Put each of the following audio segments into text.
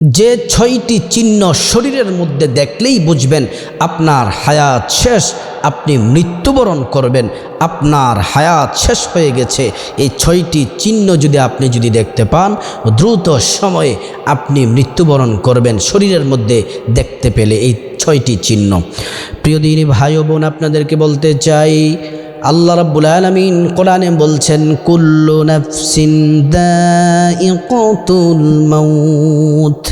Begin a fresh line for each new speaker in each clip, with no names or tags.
যে ছয়টি চিহ্ন শরীরের মধ্যে দেখলেই বুঝবেন, আপনার হায়াত শেষ, আপনি মৃত্যুবরণ করবেন, আপনার হায়াত শেষ হয়ে গেছে। এই ছয়টি চিহ্ন যদি আপনি যদি দেখতে পান, দ্রুত সময়ে আপনি মৃত্যুবরণ করবেন শরীরের মধ্যে দেখতে পেলে এই ছয়টি চিহ্ন। প্রিয় দিনী ভাই বোন, আপনাদেরকে বলতে চাই আল্লাহ রাব্বুল আলামিন কোরআনে বলছেন, কুল্লু নাফসিন দাইকাতুল মাউত।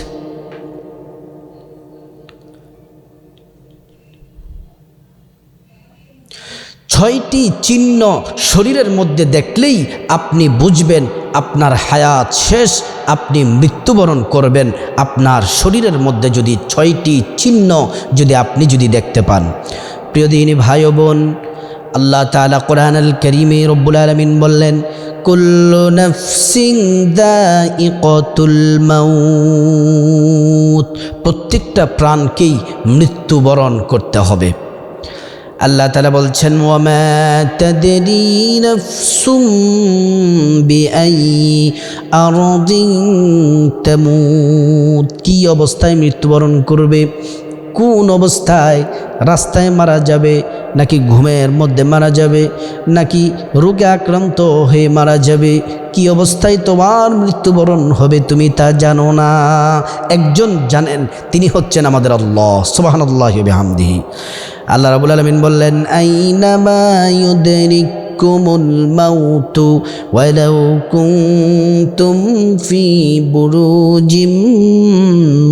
ছয়টি চিহ্ন শরীরের মধ্যে দেখলেই আপনি বুঝবেন, আপনার হায়াত শেষ, আপনি মৃত্যুবরণ করবেন। আপনার শরীরের মধ্যে যদি ছয়টি চিহ্ন যদি আপনি যদি দেখতে পান। প্রিয় দিনী ভাই বোন আল্লাহ তালা কোরআন আল করিমে রব্বুল আলমিন বললেন, কুল্লু নফসিং দাইকাতুল প্রত্যেকটা প্রাণকেই মৃত্যুবরণ করতে হবে। আল্লাহ তালা বলছেন আরদিন কি অবস্থায় মৃত্যুবরণ করবে? কোন অবস্থায় রাস্তায় মারা যাবে, নাকি ঘুমের মধ্যে মারা যাবে, নাকি রোগে আক্রান্ত হয়ে মারা যাবে, কি অবস্থায় তোমার মৃত্যুবরণ হবে তুমি তা জানো না। একজন জানেন, তিনি হচ্ছেন আমাদের আল্লাহ সুবাহান আল্লাহ হামদিহি আল্লাহ রাবুল আলমিন বললেন আইনামা ইউদরিকুমুল মাউতু ওয়ালাউ কুনতুম ফি বুরুজিম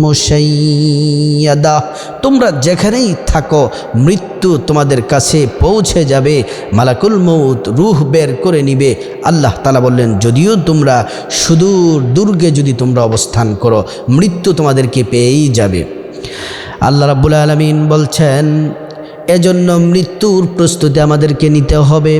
মুশাইয়াদা তোমরা যেখানেই থাকো, মৃত্যু তোমাদের কাছে পৌঁছে যাবে। মালাকুল মৌত রুহ বের করে নিবে। আল্লাহ তালা বললেন, যদিও তোমরা সুদূর দুর্গে যদি তোমরা অবস্থান করো, মৃত্যু তোমাদেরকে পেয়েই যাবে। আল্লাহ রাব্বুল আলমিন বলছেন, এজন্য মৃত্যুর প্রস্তুতি আমাদেরকে নিতে হবে।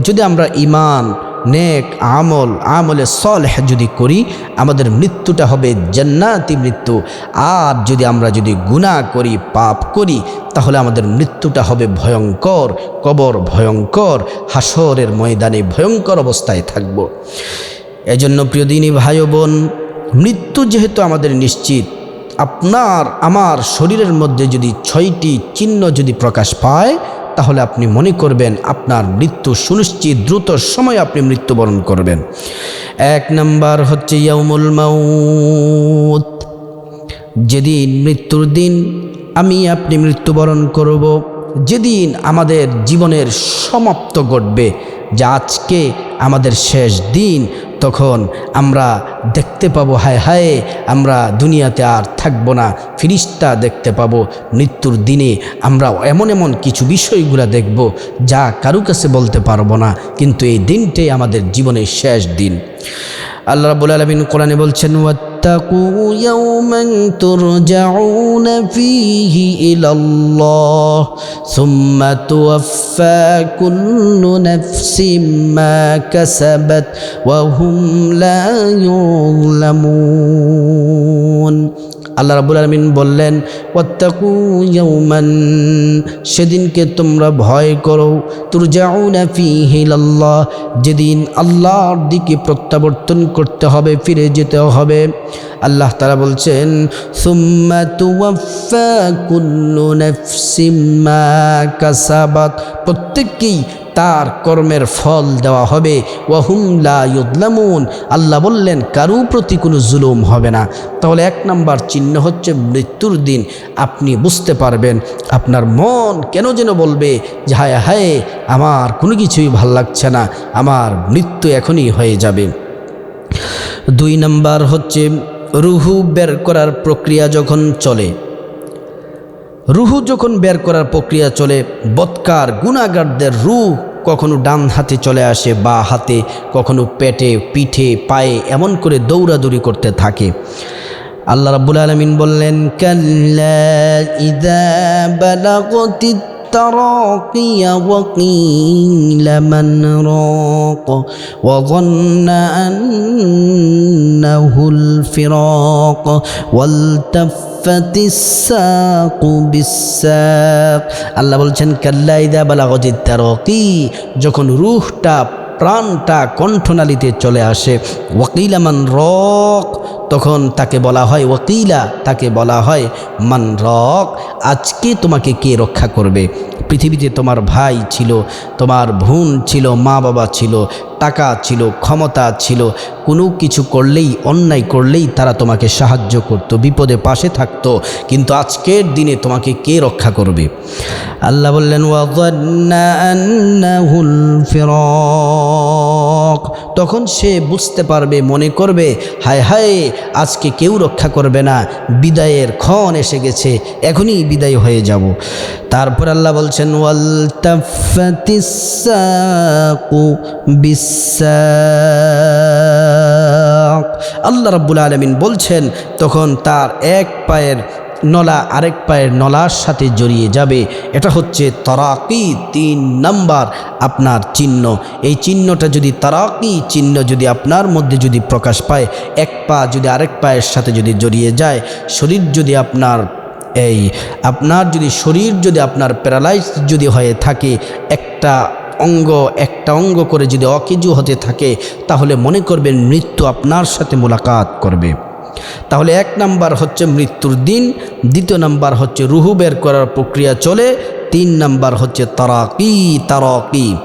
যদি আমরা ইমান নেক আমল, আমলে সলহ যদি করি, আমাদের মৃত্যুটা হবে জান্নাতি মৃত্যু। আর যদি আমরা যদি গুনাহ করি, পাপ করি, তাহলে আমাদের মৃত্যুটা হবে ভয়ঙ্কর, কবর ভয়ঙ্কর হাসরের ময়দানে ভয়ঙ্কর অবস্থায় থাকব। এজন্য প্রিয় দিনী ভাই বোন, মৃত্যু যেহেতু আমাদের নিশ্চিত, আপনার, আমার শরীরের মধ্যে যদি ছয়টি চিহ্ন যদি প্রকাশ পায় তাহলে আপনি মনে করবেন আপনার মৃত্যু সুনিশ্চিত দ্রুত সময় আপনি মৃত্যুবরণ করবেন। এক নাম্বার হচ্ছে ইয়ামুল মাউত। যেদিন মৃত্যুর দিন আমি আপনি মৃত্যুবরণ করব, যেদিন আমাদের জীবনের সমাপ্ত ঘটবে, যা আজকে আমাদের শেষ দিন তখন আমরা দেখতে পাবো, হায় হায়, আমরা দুনিয়াতে আর থাকব না। ফিরিস্তা দেখতে পাবো, মৃত্যুর দিনে আমরা এমন এমন কিছু বিষয়গুলো দেখব যা কারু কাছে বলতে পারব না, কিন্তু এই দিনটাই আমাদের জীবনের শেষ দিন। আল্লাহ রাবুল আলমিন কোরআনে বলছেন واتقوا يوما ترجعون فيه إلى الله ثم توفى كل نفس ما كسبت وهم لا يظلمون আল্লাহ রাবুল আলমিন বললেন ইয়াউমান, সেদিনকে তোমরা ভয় করো। তুর যাউনা ফিহি আল্লাহ যেদিন আল্লাহর দিকে প্রত্যাবর্তন করতে হবে, ফিরে যেতে হবে। আল্লাহ তারা বলছেন, সুম্মা কাসাবাত। প্রত্যেককেই তার কর্মের ফল দেওয়া হবে। ওয়াহুম লা ইউদলামুন আল্লাহ বললেন, কারু প্রতি কোনো জুলুম হবে না। তাহলে এক নাম্বার চিহ্ন হচ্ছে মৃত্যুর দিন। আপনি বুঝতে পারবেন, আপনার মন কেন যেন বলবে যে, হায় হায়, আমার কোনো কিছুই ভালো লাগছে না, আমার মৃত্যু এখনই হয়ে যাবে। দুই নাম্বার হচ্ছে, রুহু বের করার প্রক্রিয়া যখন চলে রুহু যখন বের করার প্রক্রিয়া চলে, বৎকার গুণাগারদের রুহ কখনো ডান হাতে চলে আসে, বা হাতে কখনো পেটে, পিঠে, পায়ে এমন করে দৌড়াদৌড়ি করতে থাকে। আল্লাহ রাব্বুল আলমিন বললেন, কাল্লা ইদা বালাগতি التراقي وقيل من راق وظن أنه الفراق والتفت الساق بالساق আল্লাহ বলছেন কাল্লা ইদা বালাগতি তারকি যখন রুহটা প্রাণটা কণ্ঠনালীতে চলে আসে ওয়াকিলামান রক তখন তাকে বলা হয় ওকিলা তাকে বলা হয় মান রক আজকে তোমাকে কে রক্ষা করবে? পৃথিবীতে তোমার ভাই ছিল, তোমার বোন ছিল, মা বাবা ছিল, টাকা ছিল, ক্ষমতা ছিল, কোনো কিছু করলেই, অন্যায় করলেই তারা তোমাকে সাহায্য করত, বিপদে পাশে থাকতো। কিন্তু আজকের দিনে তোমাকে কে রক্ষা করবে? আল্লাহ বললেন ওয়াযান্না আন্নাহুল ফিরাক। তখন সে বুঝতে পারবে, মনে করবে, হায় হায়, আজকে কেউ রক্ষা করবে না, বিদায়ের ক্ষণ এসে গেছে, এখনই বিদায় হয়ে যাব। তারপর আল্লাহ বলছেন ওয়াল আল্লাহ রাব্বুল আলমিন বলছেন, তখন তার এক পায়ের নলা আরেক পায়ের নলার সাথে জড়িয়ে যাবে। এটা হচ্ছে তরাকি তিন নাম্বার আপনার চিহ্ন। এই চিহ্নটা যদি তারাকি চিহ্ন যদি আপনার মধ্যে যদি প্রকাশ পায়, এক পা যদি আরেক পায়ের সাথে যদি জড়িয়ে যায়, শরীর যদি আপনার এই আপনার যদি শরীর যদি আপনার প্যারালাইজ যদি হয়ে থাকে, একটা অঙ্গ একটা অঙ্গ করে যদি অকেজু হতে থাকে, তাহলে মনে করবেন মৃত্যু আপনার সাথে মোলাকাত করবে। তাহলে এক নাম্বার হচ্ছে মৃত্যুর দিন, দ্বিতীয় নাম্বার হচ্ছে রুহু বের করার প্রক্রিয়া চলে, তিন নাম্বার হচ্ছে তারাকি তারাকি।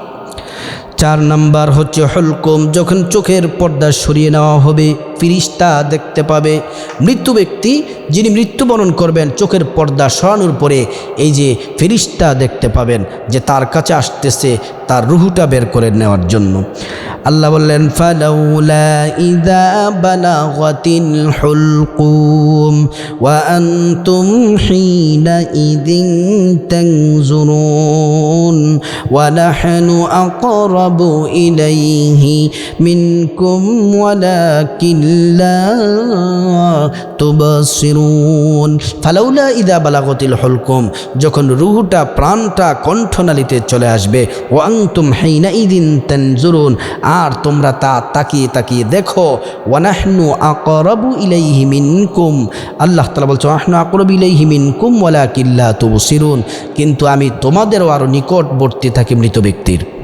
চার নাম্বার হচ্ছে হলকম, যখন চোখের পর্দা সরিয়ে নেওয়া হবে। ফিরিস্তা দেখতে পাবে। মৃত্যু ব্যক্তি যিনি মৃত্যুবরণ করবেন, চোখের পর্দা সরানোর পরে এই যে ফিরিস্তা দেখতে পাবেন যে তার কাছে আসতেছে, তার রুহুটা বের করে নেওয়ার জন্য। আল্লাহ বললেন, ফালাউলা ইদা ওয়া মিনকুম ফালাউলা ইদা বালাগতিল হুলকুম, যখন রুহুটা, প্রাণটা, কণ্ঠনালীতে চলে আসবে ওয়াং তুম হাইনা ইদিন তানজুরুন, আর তোমরা তা তাকিয়ে তাকিয়ে দেখো, ওয়ানাহনু আকরাবু ইলাইহি মিনকুম। আল্লাহ তাআলা বলছে আহনু আকরাবু ইলাইহি মিনকুম ওয়ালাকিল্লা তুবসিরুন। কিন্তু আমি তোমাদেরও আরও নিকটবর্তী থাকি মৃত ব্যক্তির।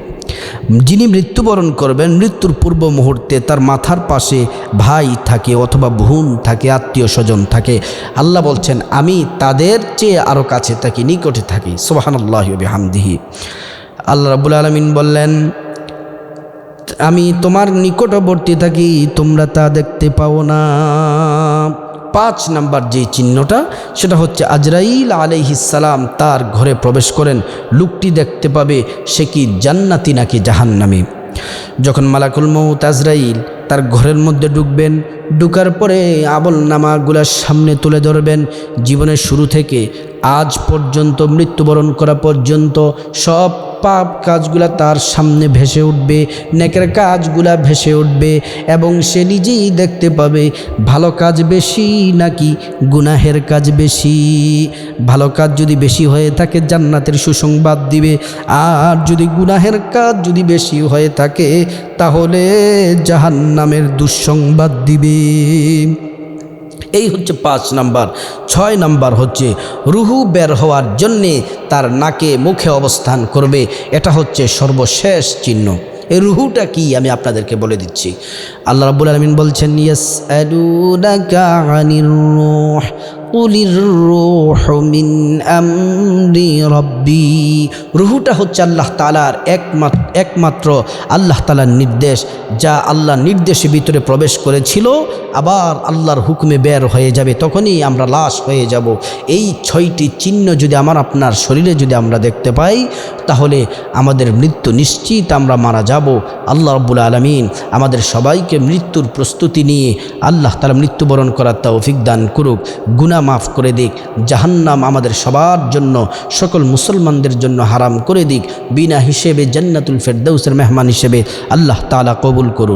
যিনি মৃত্যুবরণ করবেন, মৃত্যুর পূর্ব মুহূর্তে তার মাথার পাশে ভাই থাকে অথবা বোন থাকে, আত্মীয় স্বজন থাকে। আল্লাহ বলছেন, আমি তাদের চেয়ে আরও কাছে থাকি, নিকটে থাকি। সোহানাল্লাহ হামদিহি আল্লাহ রাবুল আলমিন বললেন, আমি তোমার নিকটবর্তী থাকি, তোমরা তা দেখতে পাও না। পাঁচ নাম্বার যে চিহ্নটা, সেটা হচ্ছে আজরাইল আলাইহিসালাম তার ঘরে প্রবেশ করেন। লোকটি দেখতে পাবে সে কি জান্নাতি নাকি জাহান্নামী। যখন মালাকুল মৌত আজরাইল তার ঘরের মধ্যে ঢুকবেন, ঢুকার পরে আবল নামাগুলার সামনে তুলে ধরবেন, জীবনের শুরু থেকে আজ পর্যন্ত, মৃত্যুবরণ করা পর্যন্ত সব পাপ কাজগুলা তার সামনে ভেসে উঠবে, নেকের কাজগুলা ভেসে উঠবে, এবং সে নিজেই দেখতে পাবে, ভালো কাজ বেশি নাকি গুনাহের কাজ বেশি? ভালো কাজ যদি বেশি হয়ে থাকে, জান্নাতের সুসংবাদ দিবে, আর যদি গুনাহের কাজ যদি বেশি হয়ে থাকে, তাহলে জাহান্নামের দুঃসংবাদ দিবে। এই হচ্ছে পাঁচ নাম্বার। ছয় নাম্বার হচ্ছে রুহু বের হওয়ার জন্যে তার নাকে মুখে অবস্থান করবে। এটা হচ্ছে সর্বশেষ চিহ্ন। এই রুহুটা কি আমি আপনাদেরকে বলে দিচ্ছি। আল্লাহ রাবুল আলমিন বলছেন রুহুটা হচ্ছে আল্লাহ তালার একমাত্র একমাত্র আল্লাহ তালার নির্দেশ, যা আল্লাহ নির্দেশে ভিতরে প্রবেশ করেছিল। আবার আল্লাহর হুকুমে বের হয়ে যাবে, তখনই আমরা লাশ হয়ে যাব। এই ছয়টি চিহ্ন যদি আমার আপনার শরীরে যদি আমরা দেখতে পাই, তাহলে আমাদের মৃত্যু নিশ্চিত আমরা মারা যাব। আল্লাহ রব্বুল আলমিন আমাদের সবাইকে মৃত্যুর প্রস্তুতি নিয়ে আল্লাহ তালা মৃত্যুবরণ করার তৌফিক দান করুক। গুনা মাফ করে দিক। জাহান্নাম আমাদের সবার জন্য, সকল মুসলমানদের জন্য হারাম করে দিক। বিনা হিসেবে জান্নাতুল ফেরদৌসের মেহমান হিসেবে আল্লাহ তালা কবুল করুন।